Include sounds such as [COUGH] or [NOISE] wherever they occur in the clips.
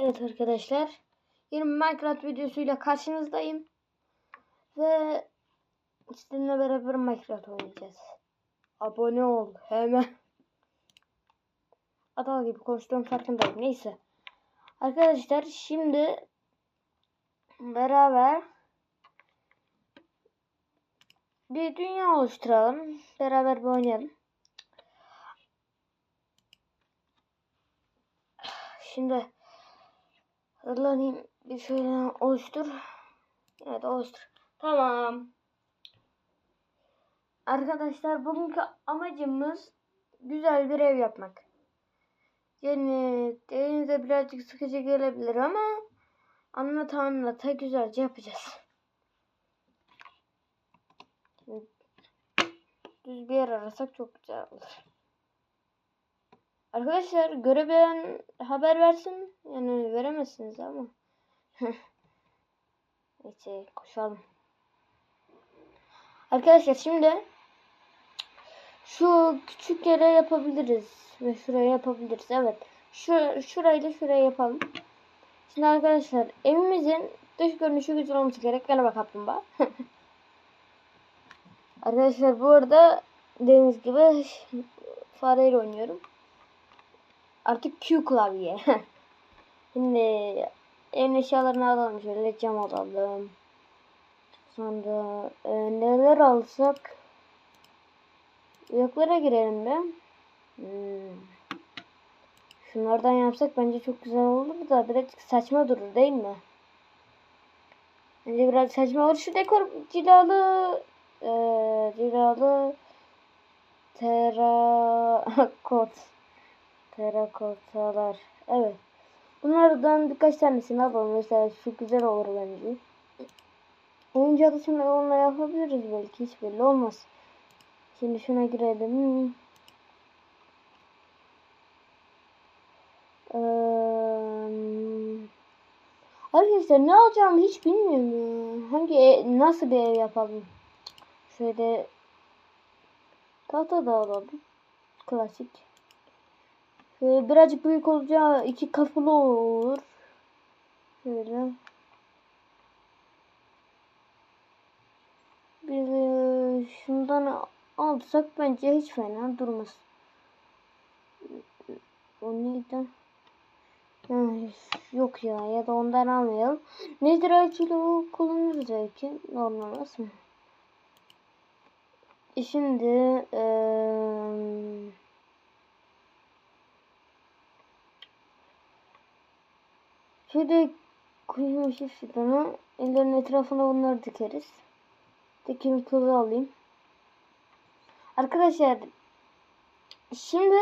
Evet arkadaşlar. Yeni Minecraft videosuyla karşınızdayım. Ve sizinle beraber Minecraft oynayacağız. Abone ol hemen. Adal gibi konuştuğum farkındayım. Neyse. Arkadaşlar şimdi beraber bir dünya oluşturalım. Beraber bir oynayalım. Şimdi hazırlanayım. Bir şöyle oluştur. Evet oluştur. Tamam. Arkadaşlar bugünkü amacımız güzel bir ev yapmak. Yani elinize birazcık sıkıcı gelebilir ama anlata anlata güzelce yapacağız. Düz bir yer arasak çok güzel olur. Arkadaşlar görebilen haber versin. Yani veremezsiniz ama. [LAUGHS] Neyse koşalım. Arkadaşlar şimdi şu küçük yere yapabiliriz. Ve şuraya yapabiliriz. Evet. Şu, şurayı da şuraya yapalım. Şimdi arkadaşlar evimizin dış görünüşü güzel olması gerek. Gel bak kaplumbağa. [LAUGHS] arkadaşlar bu arada dediğiniz gibi [LAUGHS] fareyle oynuyorum. Artık Q klavye. [LAUGHS] Şimdi evin eşyalarını alalım. Şöyle cam alalım. Sonra e, neler alsak? Yoklara girelim be. Hmm. Şunlardan yapsak bence çok güzel olur da birazcık saçma durur değil mi? Bence biraz saçma olur. Şu dekor cilalı e, cilalı terakot [LAUGHS] terakotalar. Evet. Bunlardan birkaç tanesini alalım. Mesela şu güzel olur bence. Oyuncu adısını onunla yapabiliriz belki. Hiç belli olmaz. Şimdi şuna girelim. Ee, arkadaşlar ne alacağımı hiç bilmiyorum ya. Hangi ev, nasıl bir ev yapalım? Şöyle tahta da alalım. Klasik. Şöyle birazcık büyük olacağı iki kapılı olur. Şöyle. Biz e, şundan alsak bence hiç fena durmaz. O neydi? Yok ya ya da ondan almayalım. Nedir acılı kullanırız belki. Normal mı? E şimdi eee Şöyle kuyum ışık fidanı. Ellerin etrafına bunları dikeriz. Dikim tozu alayım. Arkadaşlar şimdi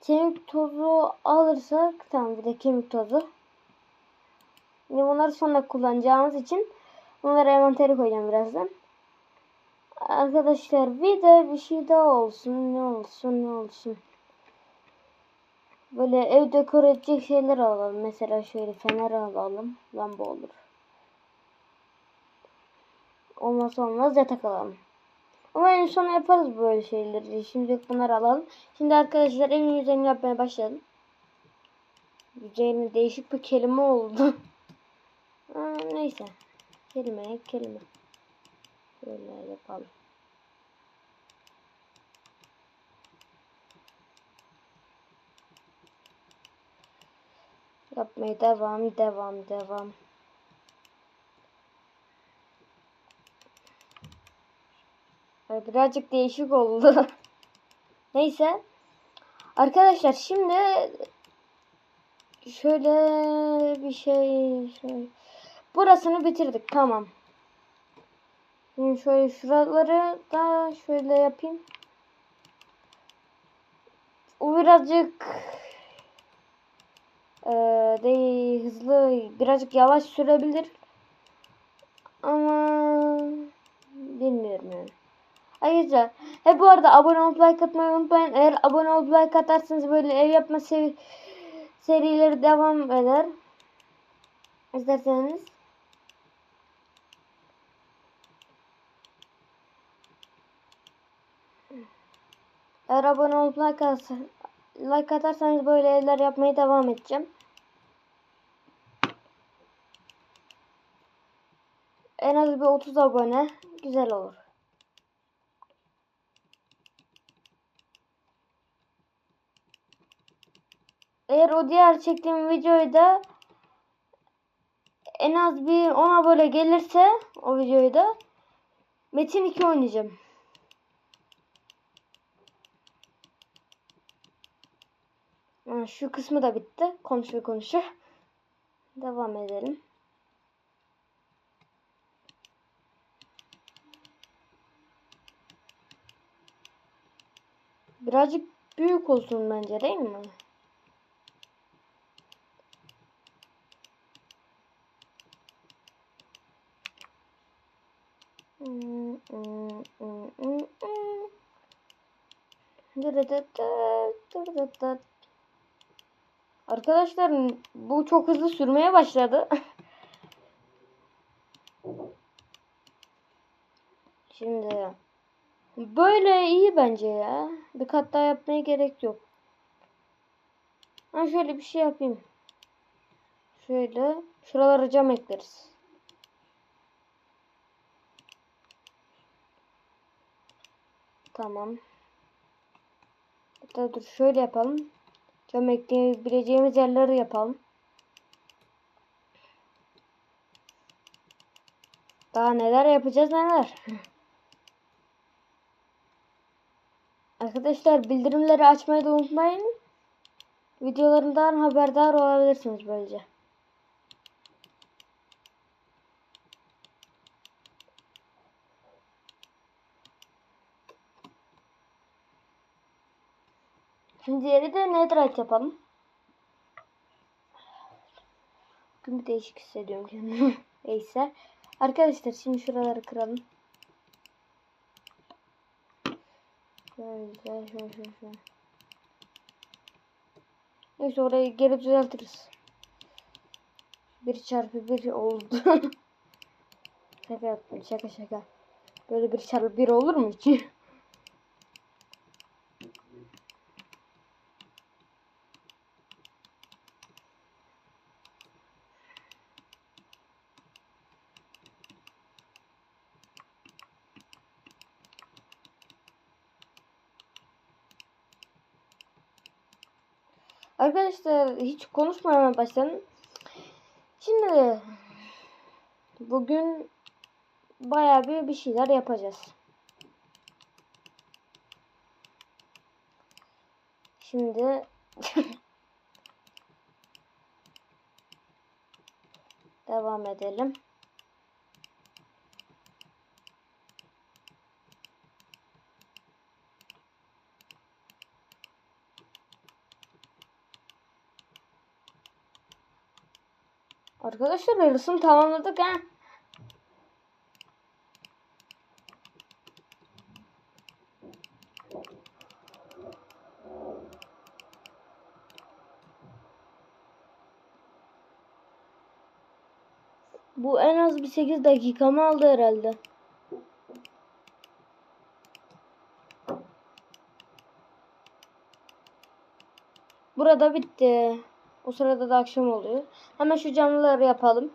kemik tozu alırsak tamam bir de kemik tozu. Şimdi bunları sonra kullanacağımız için bunları envantere koyacağım birazdan. Arkadaşlar bir de bir şey daha olsun. Ne olsun ne olsun. Böyle ev dekor edecek şeyler alalım. Mesela şöyle fener alalım. Lamba olur. Olmazsa olmaz yatak alalım. Ama en son yaparız böyle şeyleri. Şimdi bunları alalım. Şimdi arkadaşlar evin yüzeyini yapmaya başladım. Yüzeyine değişik bir kelime oldu. [LAUGHS] Aa, neyse. Kelime kelime. Böyle yapalım. Yapmaya devam, devam, devam. Birazcık değişik oldu. [LAUGHS] Neyse. Arkadaşlar şimdi şöyle bir şey şöyle. Burasını bitirdik. Tamam. Şimdi şöyle şuraları da şöyle yapayım. O birazcık ee, değil hızlı birazcık yavaş sürebilir ama bilmiyorum yani. Arkadaşlar he bu arada abone olup like atmayı unutmayın. Eğer abone olup like atarsanız böyle ev yapma seri serileri devam eder. İsterseniz. Eğer abone olup like like atarsanız böyle evler yapmaya devam edeceğim. En az bir 30 abone güzel olur. Eğer o diğer çektiğim videoyu da en az bir 10 abone gelirse o videoyu da Metin 2 oynayacağım. Şu kısmı da bitti. Konuşu konuşu. Devam edelim. Birazcık büyük olsun bence değil mi? Hmm, hmm, hmm, hmm, hmm. Dırıdıdı, dırıdıdı. Arkadaşlar bu çok hızlı sürmeye başladı. [LAUGHS] Şimdi böyle iyi bence ya. Bir kat daha yapmaya gerek yok. Ha şöyle bir şey yapayım. Şöyle şuralara cam ekleriz. Tamam. Hatta dur şöyle yapalım. Cam ekleyebileceğimiz yerleri yapalım. Daha neler yapacağız neler. [LAUGHS] Arkadaşlar bildirimleri açmayı da unutmayın. Videolarımdan haberdar olabilirsiniz böylece. Şimdi diğeri de netherite yapalım. Bugün bir değişik hissediyorum kendimi. [LAUGHS] Neyse. Arkadaşlar şimdi şuraları kıralım. Şöyle şöyle şöyle şöyle. Neyse orayı geri düzeltiriz. 1 çarpı 1 oldu. [LAUGHS] şaka yaptım şaka şaka. Böyle 1 çarpı 1 olur mu ki? [LAUGHS] Arkadaşlar hiç konuşmamaya başladım. Şimdi bugün bayağı bir bir şeyler yapacağız. Şimdi [LAUGHS] devam edelim. Arkadaşlar yarısını tamamladık ha. Bu en az bir 8 dakikamı aldı herhalde. Burada bitti. O sırada da akşam oluyor. Hemen şu canlıları yapalım.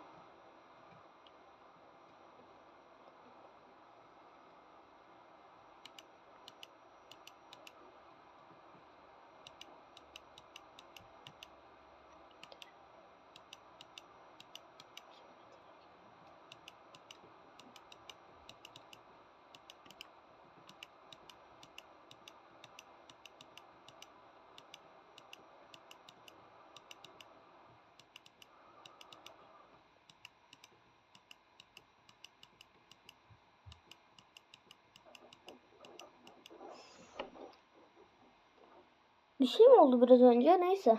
Bir şey mi oldu biraz önce? Neyse.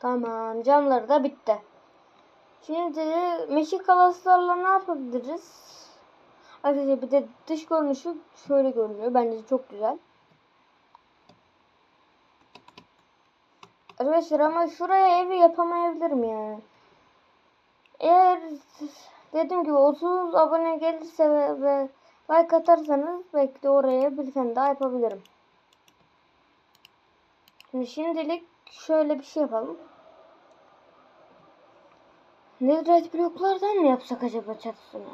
Tamam. Camları da bitti. Şimdi meşik kalaslarla ne yapabiliriz? Arkadaşlar bir de dış görünüşü şöyle görünüyor. Bence çok güzel. Arkadaşlar ama şuraya evi yapamayabilirim yani. Eğer dediğim gibi 30 abone gelirse ve, ve like atarsanız belki de oraya bir tane daha yapabilirim. Şimdi şimdilik şöyle bir şey yapalım. Netherite bloklardan mı yapsak acaba çatısını?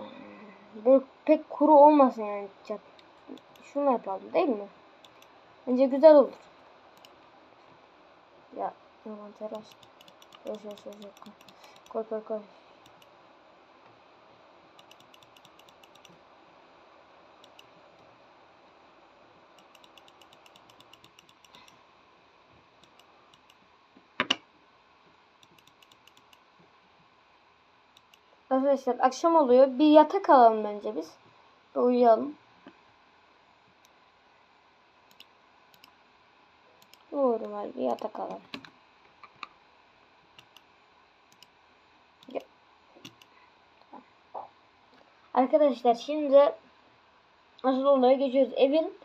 Böyle pek kuru olmasın yani. Şunu yapalım değil mi? Bence güzel olur. Ya telaş. Yok yok yok yok. Koy koy koy. Arkadaşlar akşam oluyor. Bir yatak alalım bence biz. Bir uyuyalım. Normal bir yatak alalım. Arkadaşlar şimdi asıl olaya geçiyoruz. Evin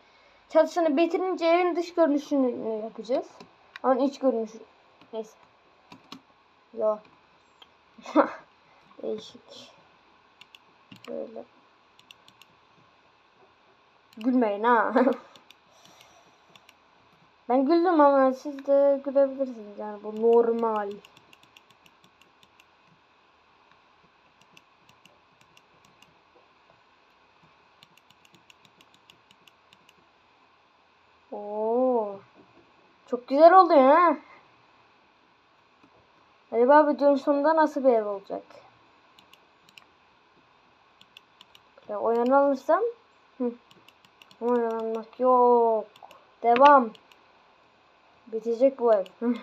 çatısını bitirince evin dış görünüşünü yapacağız. Ama iç görünüşü neyse. Yo. [LAUGHS] Değişik. Böyle. Gülmeyin ha. [LAUGHS] ben güldüm ama siz de gülebilirsiniz yani bu normal. Oo. Çok güzel oldu ya. Acaba videonun sonunda nasıl bir ev olacak? Ya oyanılırsam Hı. Oyanmak yok. Devam. Bitecek bu ev. Hı.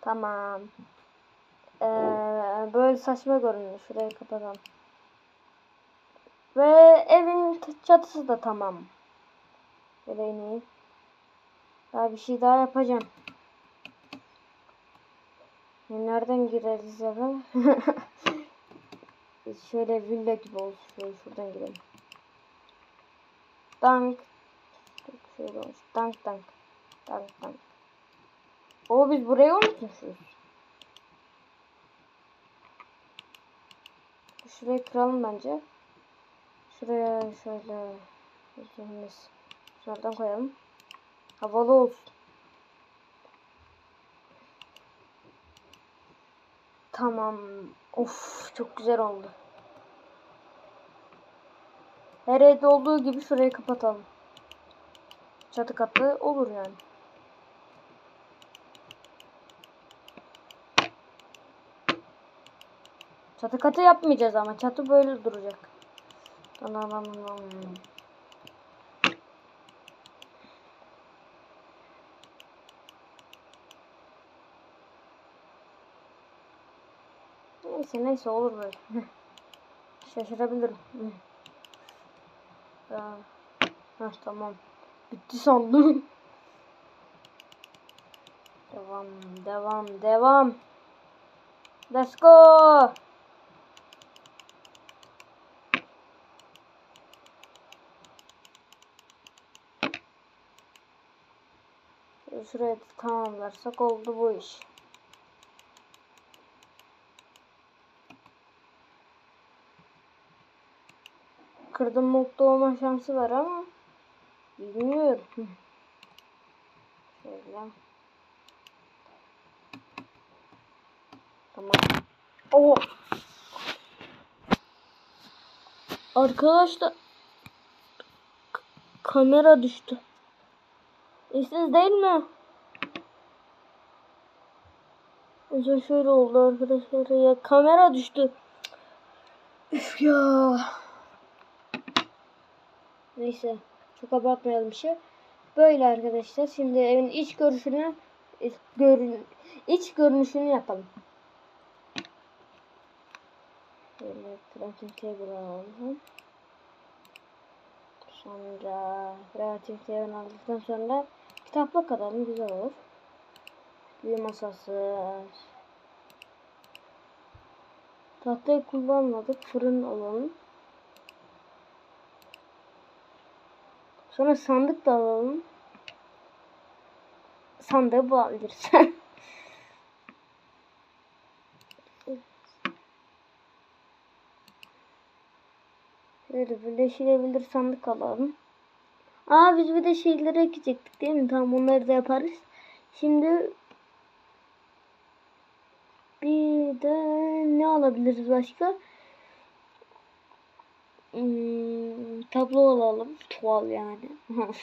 Tamam. Ee, böyle saçma görünüyor. Şurayı kapatalım. Ve evin çatısı da tamam. Böyle ineyim. Daha bir şey daha yapacağım. Nereden gireriz eve? [LAUGHS] Şöyle villa gibi olsun. Şöyle şuradan girelim. Dank. Şöyle olsun. Dank dank. Dank dank. O biz burayı unutmuşuz. Şurayı kıralım bence. Şuraya şöyle üzerimiz şuradan koyalım. Havalı olsun. Tamam. Of çok güzel oldu. Her evde olduğu gibi şurayı kapatalım. Çatı katı olur yani. Çatı katı yapmayacağız ama çatı böyle duracak. Tamam. Neyse neyse olur böyle. [LAUGHS] Şaşırabilirim. [LAUGHS] Heh, tamam. Bitti sandım. [LAUGHS] devam, devam, devam. Let's go. Şurayı da tamamlarsak oldu bu iş. Kırdım mutlu olma şansı var ama bilmiyorum. Şöyle. Tamam. Oo. Arkadaşlar kamera düştü. İşsiz değil mi? Mesela şöyle oldu arkadaşlar ya kamera düştü. Üf ya. Neyse çok abartmayalım şey. Böyle arkadaşlar. Şimdi evin iç görünüşünü görün iç görünüşünü yapalım. Şöyle crafting table alalım. Sonra kreatif seven aldıktan sonra kitaplık alalım güzel olur. Büyü masası. Tahtayı kullanmadık. Fırın alalım. Sonra sandık da alalım. Sandığı bulabiliriz. [LAUGHS] Şöyle birleşilebilir sandık alalım. Aa biz bir de şeyleri ekecektik değil mi? Tamam onları da yaparız. Şimdi bir de ne alabiliriz başka? Hmm, tablo alalım. Tuval yani. [LAUGHS]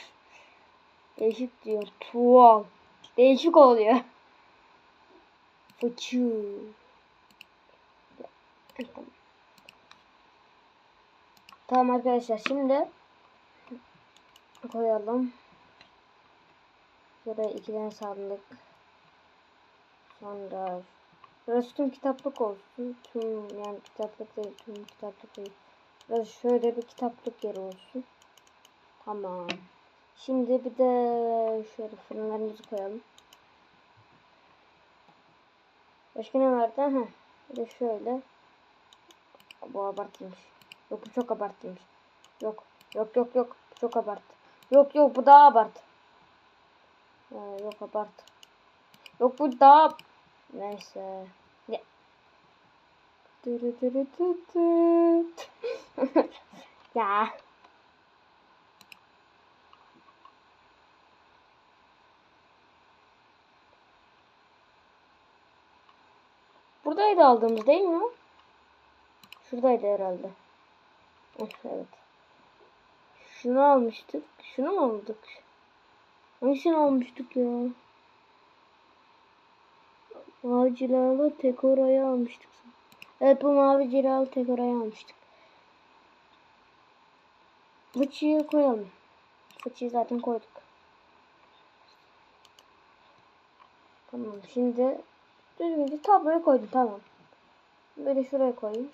Değişik diyor. Tuval. Değişik oluyor. Fıçı. Tamam. Arkadaşlar şimdi koyalım. Şuraya iki tane sandık. Sonra burası tüm kitaplık olsun. Tüm yani kitaplık değil tüm kitaplık değil. Burası şöyle bir kitaplık yeri olsun. Tamam. Şimdi bir de şöyle fırınlarımızı koyalım. Başka ne vardı? Heh. Bir de şöyle. Bu abartılmış. Yok bu çok abartılmış. Yok. Yok yok yok. Çok abart. Yok yok bu daha abart. Ha, yok abart. Yok bu daha neyse. Ya. [LAUGHS] Ya. Buradaydı aldığımız değil mi? Şuradaydı herhalde. Evet. Şunu almıştık. Şunu mu aldık? Hangisini almıştık ya? Mavi cilalı tek oraya almıştık. Evet bu mavi cilalı tek oraya almıştık. Fıçıyı koyalım. Fıçıyı zaten koyduk. Tamam şimdi düzgünce tabloyu koydum tamam. Böyle şuraya koyayım.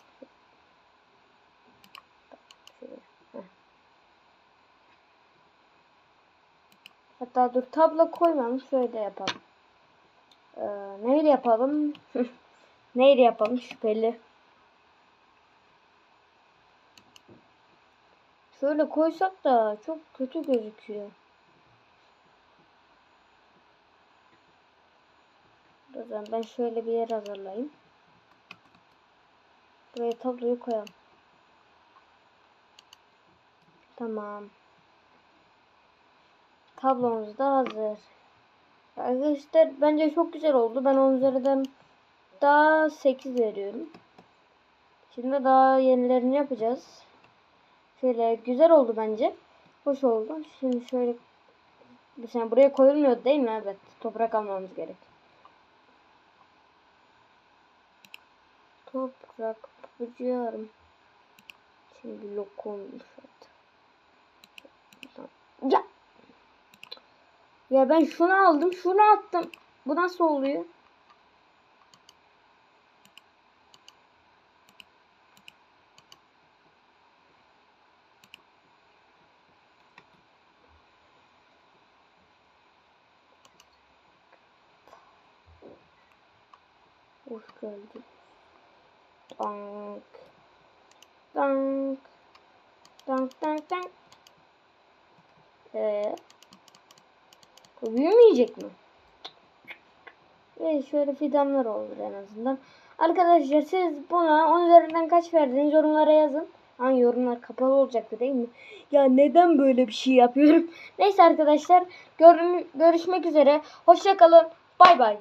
Hatta dur tablo koymam. Şöyle yapalım. Ee, neyle yapalım? [LAUGHS] neyle yapalım? Şüpheli. Şöyle koysak da çok kötü gözüküyor. O zaman ben şöyle bir yer hazırlayayım. Buraya tabloyu koyalım. Tamam. Tablomuz da hazır. Arkadaşlar bence çok güzel oldu. Ben 10 üzerinden daha 8 veriyorum. Şimdi daha yenilerini yapacağız. Şöyle güzel oldu bence. Hoş oldu. Şimdi şöyle sene buraya koyulmuyor değil mi? Evet. Toprak almamız gerek. Toprak yapacağım. Şimdi lokum Ya. Ya ben şunu aldım, şunu attım. Bu nasıl oluyor? Hoş geldin. Dank. Dank. Dank dank dank. Ee, bu büyümeyecek mi? Ve şöyle fidanlar olur en azından. Arkadaşlar siz buna 10 üzerinden kaç verdiniz yorumlara yazın. Ama yorumlar kapalı olacaktı değil mi? Ya neden böyle bir şey yapıyorum? Neyse arkadaşlar gör görüşmek üzere. Hoşçakalın. Bay bay.